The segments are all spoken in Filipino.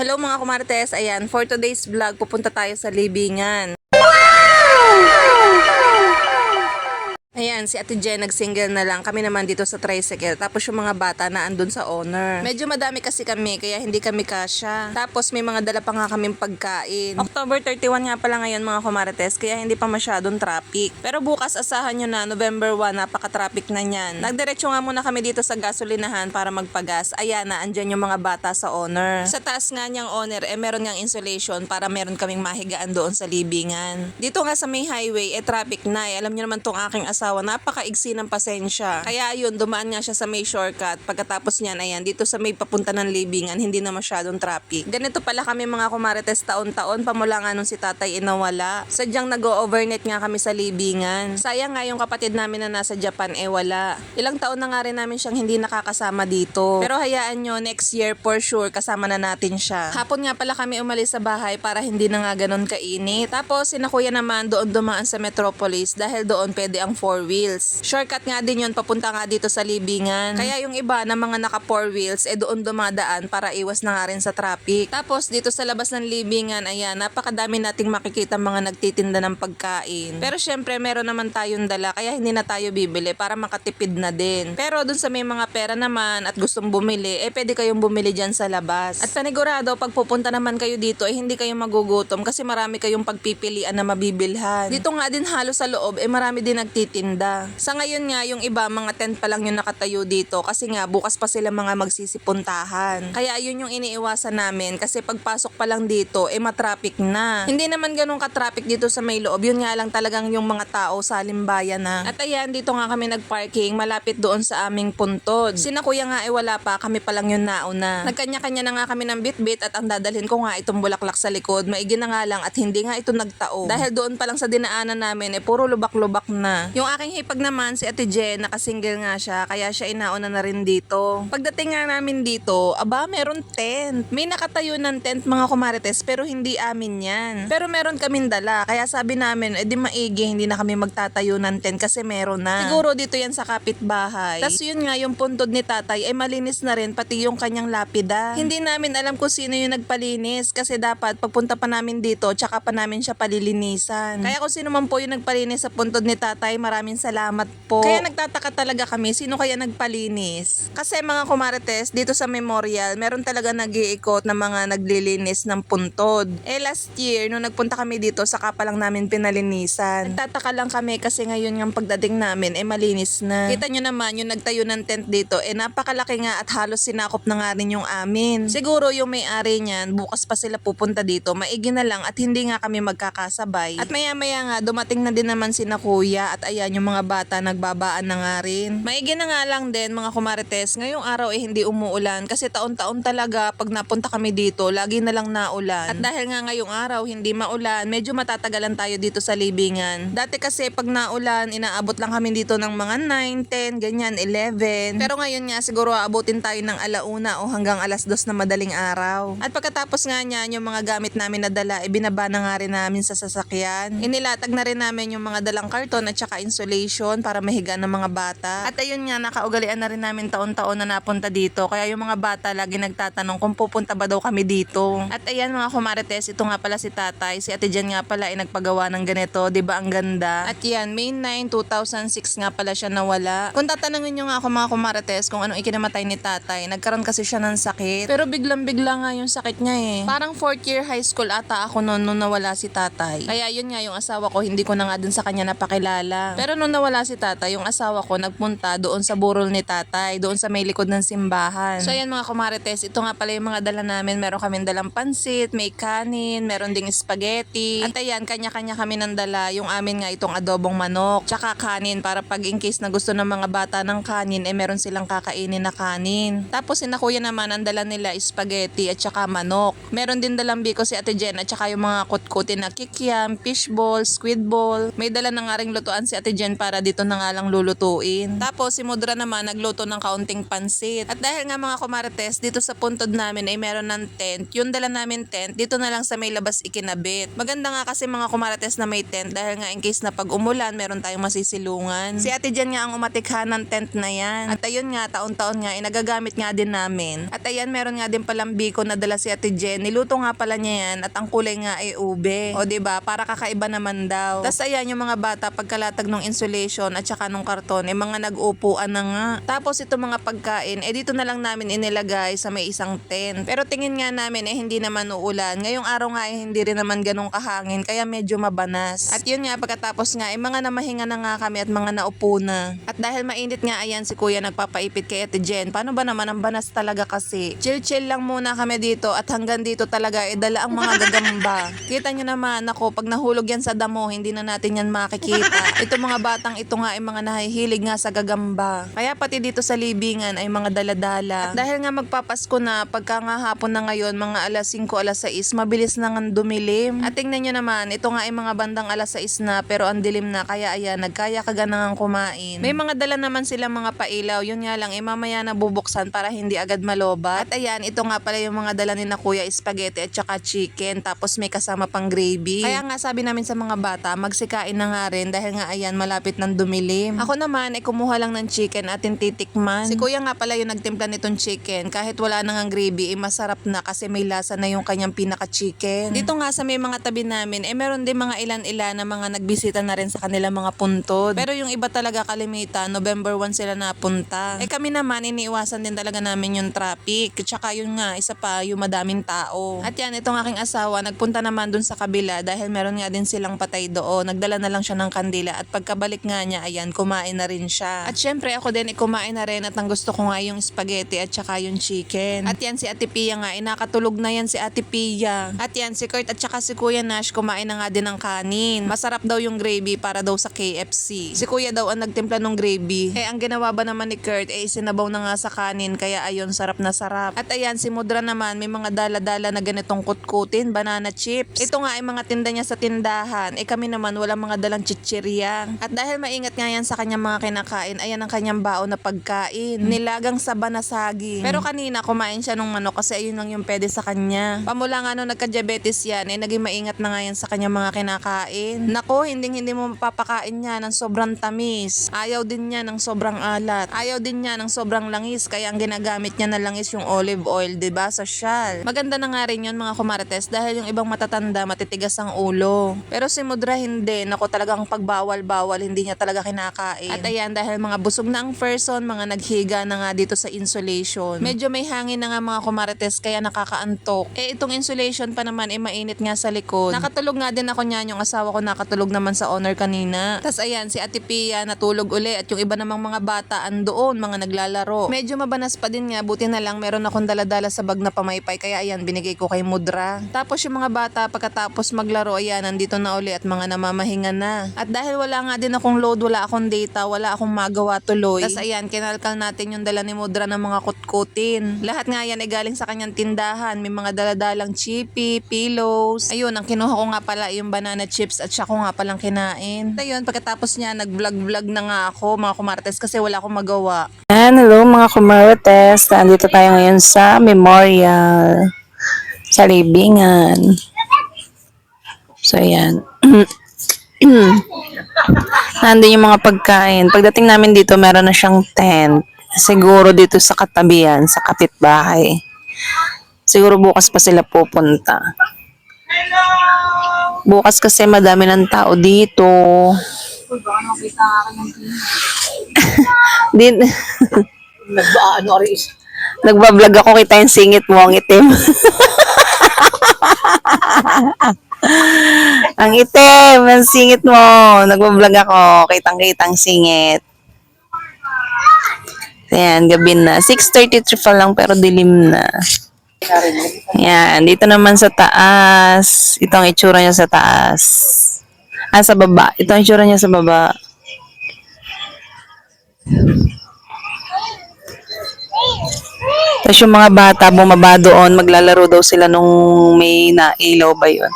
Hello mga kumartes, ayan, for today's vlog, pupunta tayo sa libingan. Ayan, si Ate Jen nag-single na lang. Kami naman dito sa tricycle. Tapos yung mga bata na andun sa owner. Medyo madami kasi kami, kaya hindi kami kasya. Tapos may mga dala pa nga kaming pagkain. October 31 nga pala ngayon mga kumarites, kaya hindi pa masyadong traffic. Pero bukas asahan nyo na, November 1, napaka-traffic na niyan. Nagdiretso nga muna kami dito sa gasolinahan para magpagas. Ayan na, andyan yung mga bata sa owner. Sa taas nga niyang owner, eh meron ngang insulation para meron kaming mahigaan doon sa libingan. Dito nga sa may highway, eh traffic na. Eh. Alam niyo naman tong aking asawa, napakaigsi ng pasensya. Kaya ayun, dumaan nga siya sa may shortcut. Pagkatapos niyan, ayan, dito sa may papunta ng libingan, hindi na masyadong traffic. Ganito pala kami mga kumarites taon-taon, pamula nga nung si tatay inawala. Sadyang nag-overnight nga kami sa libingan. Sayang nga yung kapatid namin na nasa Japan, eh wala. Ilang taon na nga rin namin siyang hindi nakakasama dito. Pero hayaan nyo, next year for sure, kasama na natin siya. Hapon nga pala kami umalis sa bahay para hindi na nga ganun kainit. Tapos, sina kuya naman doon dumaan sa Metropolis dahil doon pwede ang four wheels. Shortcut nga din yun papunta nga dito sa libingan. Kaya yung iba na mga naka four wheels, eh doon dumadaan para iwas na nga rin sa traffic. Tapos, dito sa labas ng libingan, ayan, napakadami nating makikita mga nagtitinda ng pagkain. Pero syempre, meron naman tayong dala, kaya hindi na tayo bibili para makatipid na din. Pero dun sa may mga pera naman at gustong bumili, eh pwede kayong bumili dyan sa labas. At panigurado, pag pupunta naman kayo dito, eh hindi kayo magugutom kasi marami kayong pagpipilian na mabibilhan. Dito nga din halos sa loob, eh marami din nagtitinda. Sa ngayon nga, yung iba, mga tent pa lang yung nakatayo dito kasi nga bukas pa sila mga magsisipuntahan. Kaya yun yung iniiwasan namin kasi pagpasok pa lang dito, eh matraffic na. Hindi naman ganun ka-traffic dito sa may loob, yun nga lang talagang yung mga tao sa limbayan na. At ayan, dito nga kami nagparking malapit doon sa aming puntod. Sina kuya nga eh wala pa, kami pa lang yung nauna. Nagkanya-kanya na nga kami ng bitbit at ang dadalhin ko nga itong bulaklak sa likod. Maigi na nga lang at hindi nga ito nagtao. Dahil doon pa lang sa dinaanan namin eh puro lubak-lubak na. Yung aking hipag naman si Ate Jen, nakasingle nga siya kaya siya inauna na rin dito. Pagdating nga namin dito, aba meron tent. May nakatayo ng tent mga kumarites pero hindi amin yan. Pero meron kaming dala kaya sabi namin eh di maigi hindi na kami magtatayo ng tent kasi meron na. Siguro dito yan sa kapitbahay. Tapos yun nga yung puntod ni tatay ay malinis na rin pati yung kanyang lapida. Hindi namin alam kung sino yung nagpalinis kasi dapat pagpunta pa namin dito tsaka pa namin siya palilinisan. Kaya kung sino man po yung nagpalinis sa puntod ni tatay maraming salamat po. Kaya nagtataka talaga kami sino kaya nagpalinis. Kasi mga kumarites dito sa memorial meron talaga nag-iikot na mga naglilinis ng puntod. Eh last year nung nagpunta kami dito saka pa lang namin pinalinisan. Nagtataka lang kami kasi ngayon ng pagdating namin eh malinis na. Kita nyo naman yung nagtayo ng tent dito eh napakalaki nga at halos sinakop na nga rin yung amin. Siguro yung may-ari niyan bukas pa sila pupunta dito maigi na lang at hindi nga kami magkakasabay. At maya maya nga dumating na din naman sina kuya at ayan yung mga bata nagbabaan na nga rin. Maigi na nga lang din mga kumarites ngayong araw eh hindi umuulan kasi taon-taon talaga pag napunta kami dito lagi na lang naulan. At dahil nga ngayong araw hindi maulan medyo matatagalan tayo dito sa libingan. Dati kasi pag naulan inaabot lang kami dito ng mga 9, 10, ganyan, 11. Pero ngayon nga siguro aabutin tayo ng alauna o hanggang alas 2 na madaling araw. At pagkatapos nga niyan yung mga gamit namin na dala, eh, binaba na nga rin namin sa sasakyan. Inilatag na rin namin yung mga dalang karton at saka insulation para mahiga ng mga bata. At ayun nga, nakaugalian na rin namin taon-taon na napunta dito. Kaya yung mga bata lagi nagtatanong kung pupunta ba daw kami dito. At ayan mga kumarites, ito nga pala si tatay. Si ate Jan nga pala ay nagpagawa ng ganito. ba ang ganda? At yan, May 9, 2006 nga pala siya nawala. Kung tatanungin nyo nga ako mga kumarites kung anong ikinamatay ni tatay, nagkaroon kasi siya ng sakit. Pero biglang-bigla nga yung sakit niya eh. Parang 4th year high school ata ako noon nung nawala si tatay. Kaya yun nga yung asawa ko, hindi ko na nga dun sa kanya napakilala. Pero nung nawala si tatay, yung asawa ko nagpunta doon sa burol ni tatay, doon sa may likod ng simbahan. So ayan mga kumarites, ito nga pala yung mga dala namin. Meron kaming dalang pansit, may kanin, meron ding spaghetti. At ayan, kanya-kanya kami ng dala. Yung amin nga itong adobong manok, tsaka kanin para pag in case na gusto ng mga bata ng kanin, eh meron silang kakainin na kanin. Tapos sina kuya naman, ang dala nila spaghetti at tsaka manok. Meron din dalang biko si Ate Jen at tsaka yung mga kutkutin na kikiam, fishball, squid ball. May dala na nga ring lutuan si Ate Jen para dito na nga lang lulutuin. Tapos si Mudra naman nagluto ng kaunting pansit. At dahil nga mga kumarites, dito sa puntod namin ay meron ng tent. Yung dala namin tent, dito na lang sa may labas ikinabit. Maganda nga kasi mga kumarites na may tent dahil nga in case na pag umulan, meron tayong masisilungan. Si ate Jen nga ang umatikha ng tent na yan. At ayun nga, taon-taon nga, eh, nagagamit nga din namin. At ayan, meron nga din palang biko na dala si ate Jen. Niluto nga pala niya yan at ang kulay nga ay ube. O ba Para kakaiba naman daw. Tapos ayan, yung mga bata pagkalatag ng insulation at saka nung karton, eh mga nag-upuan na nga. Tapos ito mga pagkain, eh dito na lang namin inilagay sa may isang tent. Pero tingin nga namin eh hindi naman uulan. Ngayong araw nga eh hindi rin naman ganong kahangin kaya medyo mabanas. At yun nga pagkatapos nga eh mga namahinga na nga kami at mga naupo na. At dahil mainit nga ayan si kuya nagpapaipit kay Ate Jen. Paano ba naman ang banas talaga kasi? Chill-chill lang muna kami dito at hanggang dito talaga eh dala ang mga gagamba. Kita nyo naman ako pag nahulog yan sa damo hindi na natin yan makikita. Ito mga batang ito nga ay mga nahihilig nga sa gagamba. Kaya pati dito sa libingan ay mga daladala. At dahil nga magpapasko na pagka nga hapon na ngayon mga alas 5 alas 6 mabilis na nga dumilim. At tingnan nyo naman ito nga ay mga bandang alas 6 na pero ang dilim na kaya ayan nagkaya ka ganang kumain. May mga dala naman sila mga pailaw yun nga lang eh mamaya na bubuksan para hindi agad malobat. At ayan ito nga pala yung mga dala ni na kuya spaghetti at saka chicken tapos may kasama pang gravy. Kaya nga sabi namin sa mga bata magsikain na nga rin dahil nga ayan malapit ng dumilim. Ako naman ay kumuha lang ng chicken at titikman. Si kuya nga pala yung nagtimpla nitong chicken kahit wala na nga gravy eh masarap na kasi may lasa na yung kanyang pinaka-chicken. Dito nga sa may mga tabi namin eh meron din mga ilan-ilan na mga nagbisita na rin sa kanilang mga puntod. Pero yung iba talaga kalimitan November 1 sila napunta. Eh kami naman iniiwasan din talaga namin yung traffic. Tsaka yun nga isa pa yung madaming tao. At yan itong aking asawa nagpunta naman dun sa kabila dahil meron nga din silang patay doon. Nagdala na lang siya ng kandila at pagkabalik nga niya ayan kumain na rin siya. At syempre ako din eh, kumain na rin at ang gusto ko nga yung spaghetti at saka yung chicken. At yan si Ate Pia nga eh, nakatulog na yan si Ate Pia. At yan si Kurt at saka si Kuya Nash kumain na nga din ng kanin. Masarap daw yung gravy para daw sa KFC. Si Kuya daw ang nagtimpla ng gravy. Eh ang ginawa ba naman ni Kurt eh sinabaw na nga sa kanin kaya ayun sarap na sarap. At ayan si Mudra naman may mga dala-dala na ganitong kutkutin, banana chips. Ito nga ay mga tinda niya sa tindahan. Eh kami naman wala mga dalang chichirya. At dahil maingat nga yan sa kanyang mga kinakain, ayan ang kanyang baon na pagkain. Nilagang saba na saging. Pero kanina kumain siya ng manok kasi ayun lang yung pwede sa kanya. Pamula nga nung nagka-diabetes yan, eh naging maingat na nga yan sa kanyang mga kinakain. Nako, hindi hindi mo mapapakain niya ng sobrang tamis. Ayaw din niya ng sobrang alat. Ayaw din niya ng sobrang langis kaya ang ginagamit niya na langis yung olive oil, 'di ba? Sa syal. Maganda na nga rin yun mga kumarites dahil yung ibang matatanda matitigas ang ulo. Pero si Mudra hindi. Nako talagang pagbawal-bawal, hindi niya talaga kinakain. At ayan, dahil mga busog na ang person, mga naghiga na nga dito sa insulation. Medyo may hangin na nga mga kumarites kaya nakakaantok. Eh itong insulation pa naman eh mainit nga sa likod. Nakatulog nga din ako niyan, yung asawa ko nakatulog naman sa owner kanina. Tas ayan, si Ate Pia natulog uli at yung iba namang mga bata andoon, mga naglalaro. Medyo mabanas pa din nga, buti na lang meron akong daladala sa bag na pamaypay kaya ayan, binigay ko kay Mudra. Tapos yung mga bata pagkatapos maglaro, ayan, nandito na uli at mga namamahinga na. At dahil wala nga din akong load, wala akong data, wala akong magawa tuloy. Tas ayan, kinalkal natin yung dala ni Mudra ng mga kutkutin. Lahat nga yan ay galing sa kanyang tindahan. May mga daladalang chippy, pillows. Ayun, ang kinuha ko nga pala yung banana chips at siya ko nga palang kinain. Ayun, pagkatapos niya, nag-vlog-vlog na nga ako mga kumartes kasi wala akong magawa. Ayan, hello mga kumarites. Nandito tayo ngayon sa memorial sa libingan. So, ayan. Nandun yung mga pagkain. Pagdating namin dito, meron na siyang tent. Siguro dito sa katabihan, sa kapitbahay. Siguro bukas pa sila pupunta. Bukas kasi madami ng tao dito. Din Nagbaano rin is. Nagbablog ako kita yung singit mo ang itim. ang itim, ang singit mo. Nagbablog ako, kitang-kitang singit. Ayan, gabi na. 6.33 pa lang pero dilim na. Ayan, dito naman sa taas. Ito ang itsura niya sa taas. Ah, sa baba. Ito ang itsura niya sa baba. Tapos yung mga bata bumaba doon, maglalaro daw sila nung may nailaw ba yun.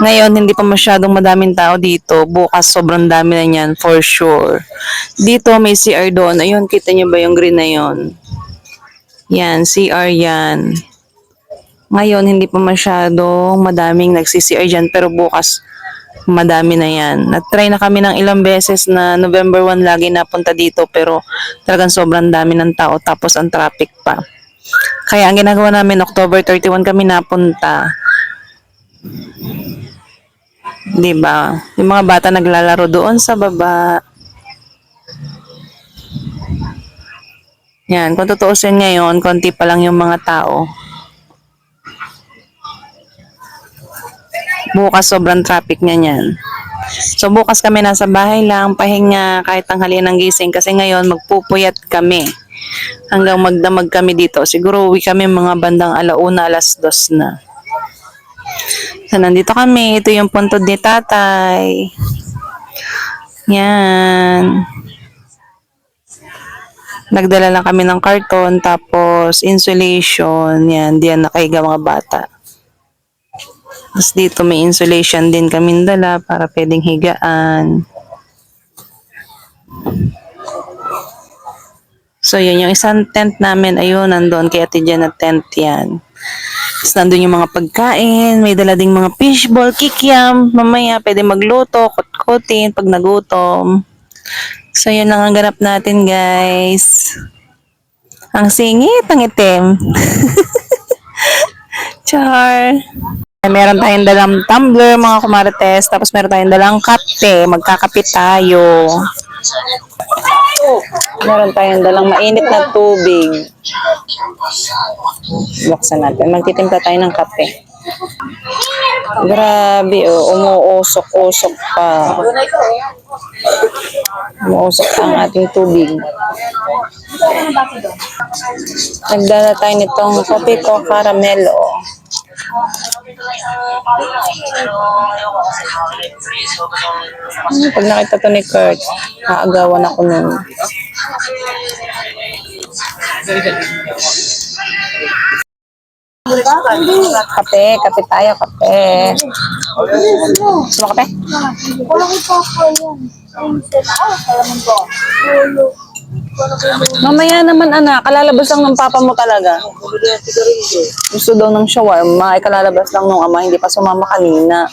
Ngayon, hindi pa masyadong madaming tao dito. Bukas, sobrang dami na yan, for sure. Dito, may CR doon. Ayun, kita niyo ba yung green na yun? Yan, CR yan. Ngayon, hindi pa masyadong madaming nagsi-CR dyan, pero bukas, madami na yan. Nag-try na kami ng ilang beses na November 1 lagi napunta dito, pero talagang sobrang dami ng tao, tapos ang traffic pa. Kaya ang ginagawa namin, October 31 kami napunta. 'Di ba? Yung mga bata naglalaro doon sa baba. Yan, kung tutuusin ngayon, konti pa lang yung mga tao. Bukas sobrang traffic niya niyan. So bukas kami nasa bahay lang, pahinga kahit tanghalian ng gising kasi ngayon magpupuyat kami. Hanggang magdamag kami dito. Siguro uwi kami mga bandang alauna, alas dos na. So nandito kami, ito yung puntod ni tatay. Yan. Nagdala lang kami ng karton, tapos insulation, yan, diyan nakahiga mga bata. Tapos dito may insulation din kami dala para pwedeng higaan. So yun, yung isang tent namin, ayun, nandun kay Ate Jen na tent yan. Tapos nandun yung mga pagkain, may dala ding mga fishball, kikiam, mamaya pwede magluto, kutkutin pag nagutom. So yun lang ang ganap natin guys. Ang singit, ang itim. Char. Meron tayong dalang tumbler, mga kumarites. Tapos meron tayong dalang kape. Magkakape tayo. Meron tayong dalang mainit na tubig. Buksan natin. Magtitimpla tayo ng kape. Grabe, oh. Umuusok-usok pa. Umuusok ang ating tubig. Nagdala tayo nitong kopi ko caramelo. Hmm, pag nakita to ni Kurt, aagawan ako nun. Kape, kape tayo, kape. Gusto mo kape? Mamaya naman anak, kalalabas lang ng papa mo talaga. Gusto daw ng shawarma, ay kalalabas lang ng ama, hindi pa sumama kanina.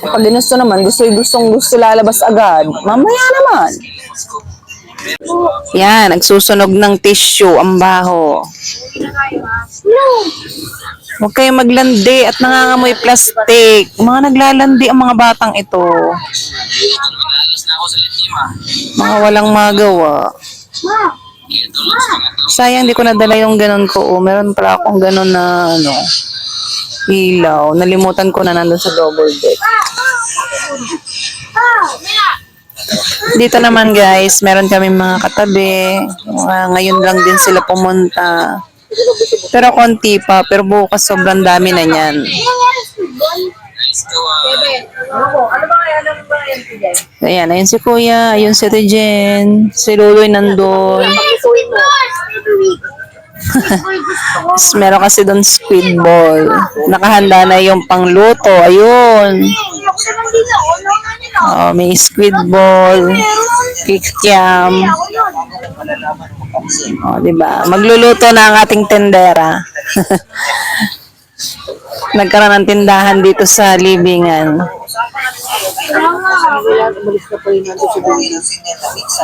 Pag ginusto naman, gusto gustong gusto lalabas agad. Mamaya naman. Yan, nagsusunog ng tissue, ang baho. Huwag kayo maglandi at nangangamoy plastic. Mga naglalandi ang mga batang ito. Mga walang magawa. Sayang di ko nadala yung ganun ko. Oh, meron pala akong ganun na ano, ilaw. Nalimutan ko na nandun sa double deck. Dito naman guys, meron kami mga katabi. Mga ngayon lang din sila pumunta. Pero konti pa, pero bukas sobrang dami na niyan. Ayan, ayun si Kuya, ayun si Ate Jen, si Luloy nandun. Meron kasi doon squid ball. Nakahanda na yung pangluto. Ayun. Oh, may squid ball, kikiam. Oh, di ba? Magluluto na ang ating tendera. Nagkaroon ng tindahan dito sa libingan.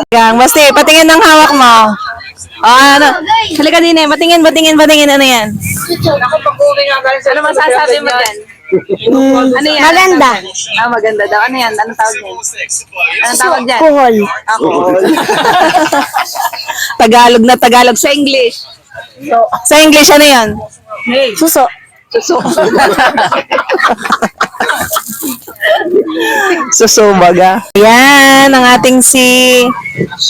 Gang, basta patingin ng hawak mo. Oh, ano? Halika din eh. Patingin, patingin, patingin. Ano yan? Ano masasabi mo dyan? Ano yan? Maganda. Ah, maganda daw. Ano yan? Anong tawag niyan? Anong tawag dyan? Kuhol. Ako. Tagalog na Tagalog sa English. Sa English, ano yan? Suso. Suso. Susubaga. Yan, ang ating si,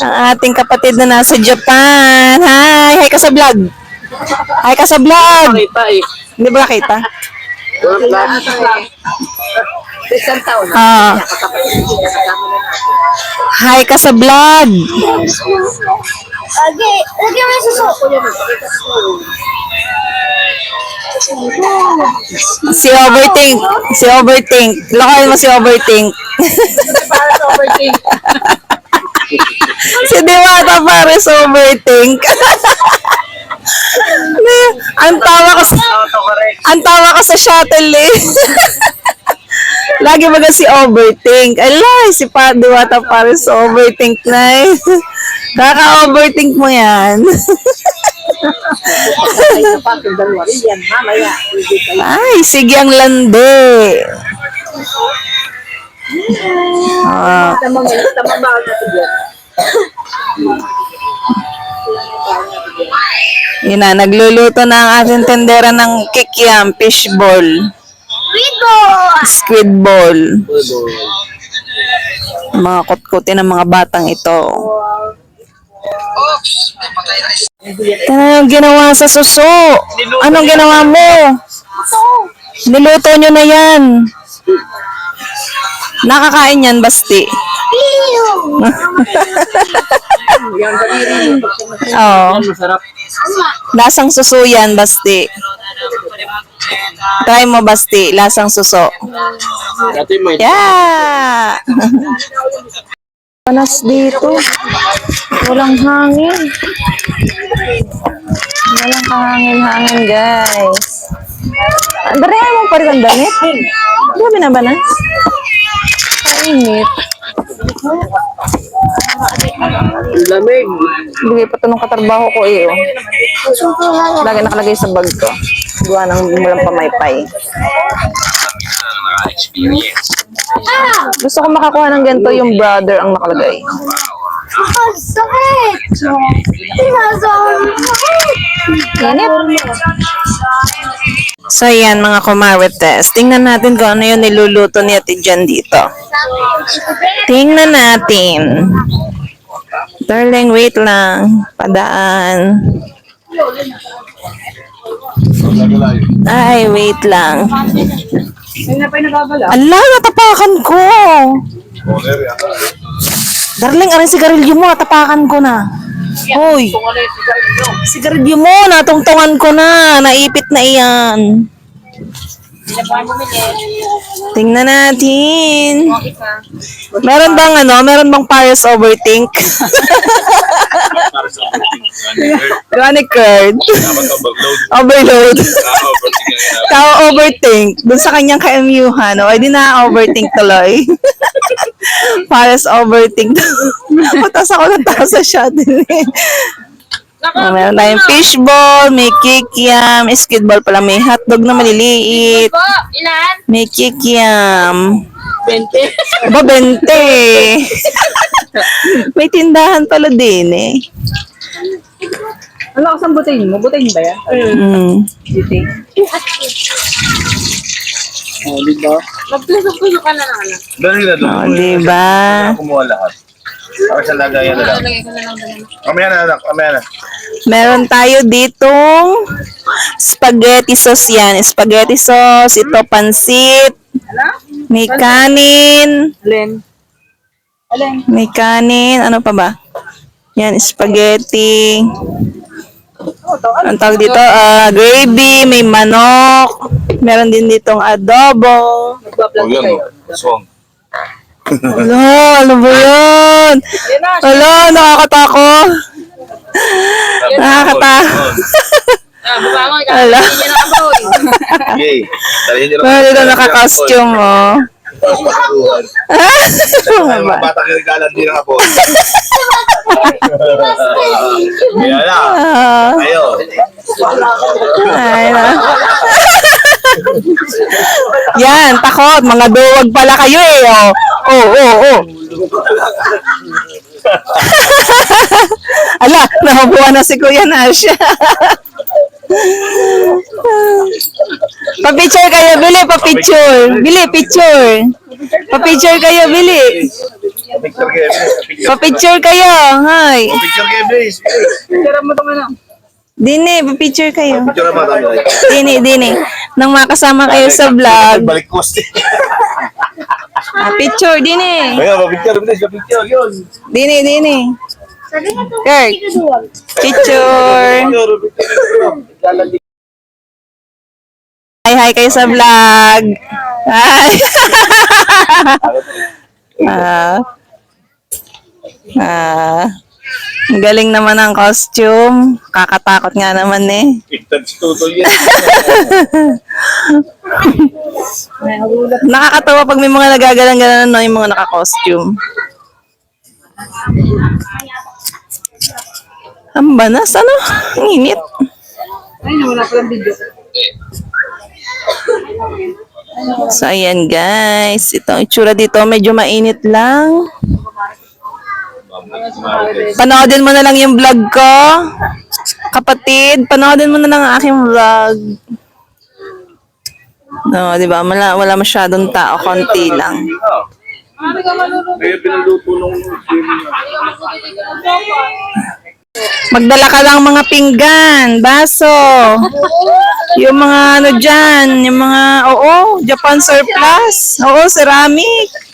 ang ating kapatid na nasa Japan. Hi, hi ka sa vlog. Hi ka sa vlog. Kita eh. Hindi ba nakita? Isang taon na. Ah. Hi ka sa vlog. Lagi, lagi mo yung suso. Si Overthink. Si Overthink. Lokohin mo si Overthink. si Diwata Pares Overthink. ang tawa ko sa, ang tawa ko sa shuttle eh. Lagi baga si Overthink. Alay, si pa Diwata Pares Overthink na eh. Kaka-overthink mo yan. Ay, sige ang lande. Ah, Tamang yun na, nagluluto na ang ating tendera ng kikiam, fishball, Rico! squid ball. Mga kutkuti ng mga batang ito. Ano yung ginawa sa suso? Anong ginawa mo? Niluto nyo na yan. Nakakain yan, Basti. Oo. Masarap. Lasang suso yan, Basti. Try mo, Basti. Lasang suso. Yeah! Panas dito. Walang hangin. Walang kahangin-hangin, guys. Andare mo pa rin ang damit. Grabe na ba na? Kainit. Lamig. Bigay pa ito nung katrabaho ko eh. Oh. Lagi nakalagay sa bag ko. Gawa ng walang pamaypay. Gusto ko makakuha ng ganito yung brother ang nakalagay. Ang So yan mga kumarites. Tingnan natin kung ano yung niluluto ni Ate Jan dito. Tingnan natin. Darling, wait lang. Padaan. Ay, wait lang. Ala, natapakan ko. Darling, aring sigarilyo mo, natapakan ko na. Hoy, sigarilyo mo, natungtungan ko na. Naipit na iyan. Tingnan natin. Meron bang ano, meron bang Paris overthink? Chronic curd. Overload. Tao overthink. Doon sa kanyang ka-MU, no? Ay, di na-overthink tuloy. Paris overthink. Matas ako ng tao sa shuttle eh. Oh, meron tayong fishball, may kikiam, skidball pala, may hotdog na maliliit. Po, ilan? May kikiam. 20. Aba, 20. may tindahan pala din eh. Ano kasang butain mo? Butain ba yan? Mm. Butain. Oh, di ba? Magpuso-puso ka na lang. Dali na doon. Oh, diba? Kumuha lahat. Para sa lagayan na lang. Mamaya na, anak. Mamaya na. Meron tayo ditong spaghetti sauce yan. Spaghetti sauce, ito pansit, may kanin, Alin? Alin? may kanin, ano pa ba? Yan, spaghetti. Ang tawag dito, ah, gravy, may manok, meron din ditong adobo. Nagbablog Huwag yan, kayo. oh. Swang. Ala, ano ba na. Ala, nakakatako. Nakakata. Ah, baba mo. Ala. Yan na boy. Yay. Well, dito naka-costume, oh. Mga bata kinigalan din ang ay, na. Yan, takot. Mga duwag pala kayo eh. Oh, oh, oh. oh. Ala, nahabuan na si Kuya Nash. Pa-picture kayo, Bili, pa-picture. Bili, picture. Pa-picture kayo, Bili. Picture kayo. Picture. Pa-picture kayo. Hi. Picture kayo, please. Tira mo. Dini, pa-picture kayo. Picture naman tayo. Dini, dini. Nang makasama kayo sa vlog. Balik ko. Ah, picture, dini. Ayo, picture, please. Picture, yun. Dini, dini. Sabi nga to, Kurt. duwag. Picture. Hi, hi kayo sa vlog. Hi. ah. Ah. Ang galing naman ang costume. Kakatakot nga naman eh. Touch tutol yan. Nakakatawa pag may mga nagagalang-galang no, yung mga naka-costume. Ang banas, ano? Ang init. Ay, wala palang video. So, ayan guys. Ito ang itsura dito. Medyo mainit lang. Panoodin mo na lang yung vlog ko. Kapatid, panoodin mo na lang ang aking vlog. No, di ba? Wala, wala masyadong tao. Konti lang. Kaya pinaluto nung Magdala ka lang mga pinggan, baso. Yung mga ano dyan, yung mga, oo, Japan surplus. Oo, ceramic.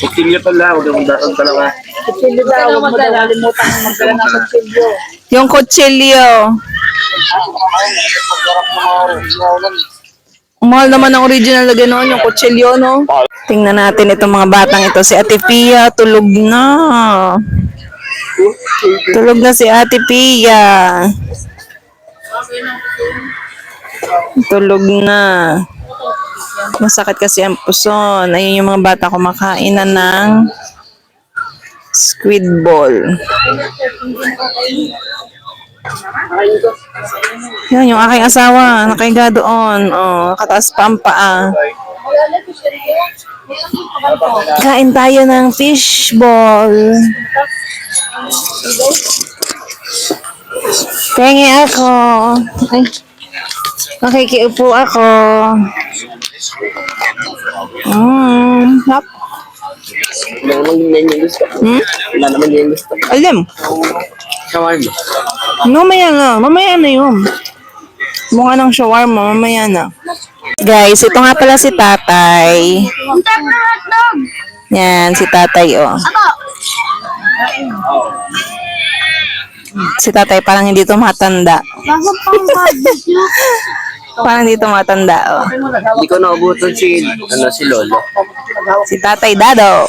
Kutilya pala. Huwag mong dapat talaga. Kutsilyo daw, huwag mo daw kalimutan magdala ng kutsilyo. Yung kutsilyo. Mahal naman ang original na gano'n, yung kutsilyo, no? Tingnan natin itong mga batang ito. Si Ate Pia, tulog na. Tulog na si Ate Pia. Tulog na. Masakit kasi ang puson. Ayun yung mga bata kumakain na ng squid ball. Yan, yung aking asawa, nakahiga doon. Oh, nakataas pa ang paa. Kain tayo ng fish ball. Tengi ako. Ay, makikiupo ako. Mm, hap. Hmm? Wala naman yung gusto. Alam. Shawarma. Mamaya na. Mamaya na yun. Mukha ng shawarma. Mamaya na. Guys, ito nga pala si tatay. Yan, si tatay, oh. Si tatay parang hindi tumatanda. Bago pang. Parang hindi tumatanda, oh. Hindi ko naabutan si, ano, si Lolo. Si tatay Dado.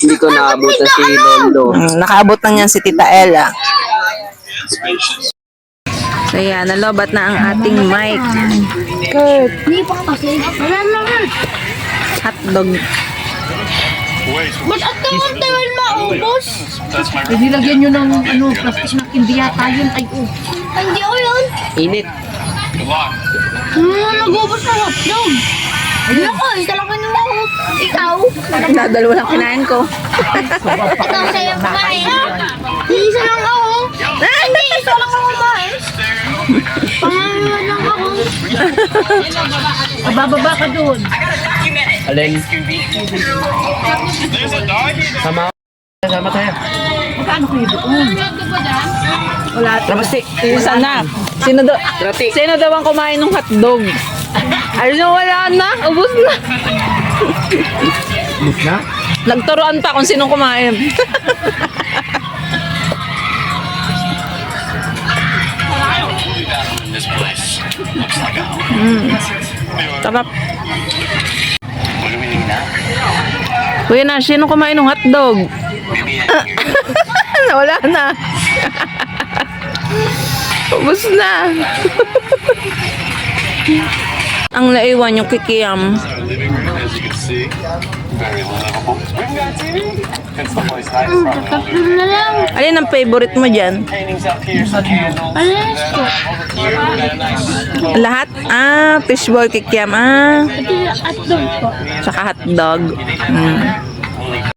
Hindi ko naabutan si Lolo. Mm, nakaabot lang yan si Tita Ella. So yan, nalobat na ang ating mic. Kurt, hotdog. Ba't ang tagal-tagal maubos? Eh, nilagyan nyo ng ano, plastic na hindi yata yun. Ay, oh. Hindi ako yun. Init. Hmm, nag-ubos ng hotdog. Ano ko, isa lang kayo ako. Ikaw? Dadalawa lang kinain ko. Ikaw sa'yo kumain. Isa lang ako. Hindi, isa lang ako kumain. Pangalawa lang ako. Bababa ka doon. Aleng. Sama. Sama tayo. Magkano kayo doon? Wala. Trabasti. Isa na. Sino, daw, sino daw ang kumain ng hotdog? Ano, wala na. Ubus na. Ubus na? Nagturuan pa kung sinong kumain. mm. Sarap. Kuya na, sino kumain ng hotdog? Wala na. Ubus na. Ang naiwan yung kikiyam. Alin ang favorite mo dyan? Alas ko. Lahat? Ah, fishball kikiam. Ah, yung hotdog tsaka hotdog. Mm.